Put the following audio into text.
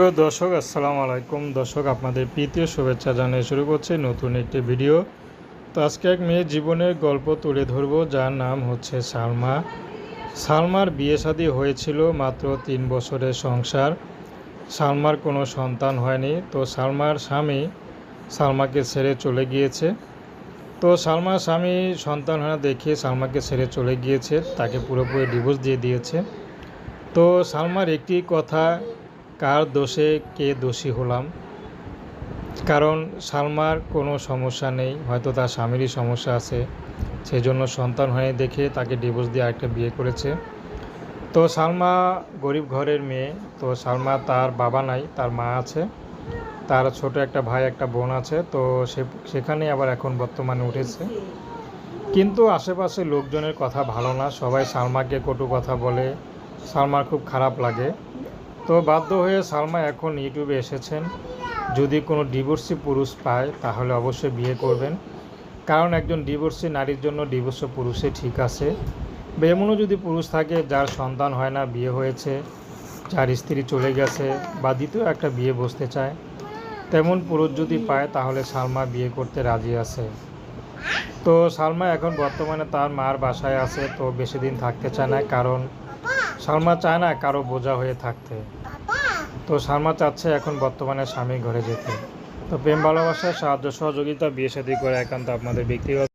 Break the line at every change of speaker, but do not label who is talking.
দর্শক, আসসালামু আলাইকুম। দর্শক, আপনাদের প্রীতীয় শুভেচ্ছা জানিয়ে শুরু করছে নতুন একটি ভিডিও। তো আজকে এক মেয়ের জীবনের গল্প তুলে ধরবো, যার নাম হচ্ছে সালমা। সালমার বিয়ে শাদী হয়েছিল মাত্র তিন বছরের সংসার। সালমার কোনো সন্তান হয়নি। তো সালমার স্বামী সালমাকে ছেড়ে চলে গিয়েছে। তো সালমার স্বামী সন্তান হয় দেখে সালমাকে ছেড়ে চলে গিয়েছে। তাকে পুরোপুরি ডিভোর্স দিয়ে দিয়েছে। তো সালমার একটি কথা কার দোষে কে দোষী হলাম? কারণ সালমার কোনো সমস্যা নেই, হয়তো তার স্বামীরই সমস্যা আছে। সেই জন্য সন্তান হয়ে দেখে তাকে ডিভোর্স দিয়ে আরেকটা বিয়ে করেছে। তো সালমা গরিব ঘরের মেয়ে, তো সালমা তার বাবা নাই, তার মা আছে। তার ছোট একটা ভাই, একটা বোন আছে, তো সে, সেখানে আবার এখন বর্তমানে উঠেছে। কিন্তু আশেপাশে লোকজনের কথা ভালো না, সবাই সালমাকে কটু কথা বলে। সালমার খুব খারাপ লাগে। তো বাধ্য হয়ে সালমা এখন ইউটিউবে এসেছেন। যদি কোনো ডিভোর্সি পুরুষ পায়, তাহলে অবশ্যই বিয়ে করবেন। কারণ একজন ডিভোর্সি নারীর জন্য ডিভোর্সি পুরুষে ঠিক আছে। এমনও যদি পুরুষ থাকে, যার সন্তান হয় না, বিয়ে হয়েছে, যার স্ত্রী চলে গেছে বা দ্বিতীয় একটা বিয়ে বসতে চায়, তেমন পুরুষ যদি পায়, তাহলে সালমা বিয়ে করতে রাজি আছে। তো সালমা এখন বর্তমানে তার মার বাসায় আছে, তো বেশি দিন থাকতে চায় না, কারণ সালমা চায় না কারও বোঝা হয়ে থাকতে। তো সালমা চাচ্ছে এখন বর্তমানে স্বামী ঘরে যেতে। তো প্রেম ভালোবাসা সাহায্য সহযোগিতা বিয়ে সাদী করে একান্ত আপনাদের ব্যক্তিগত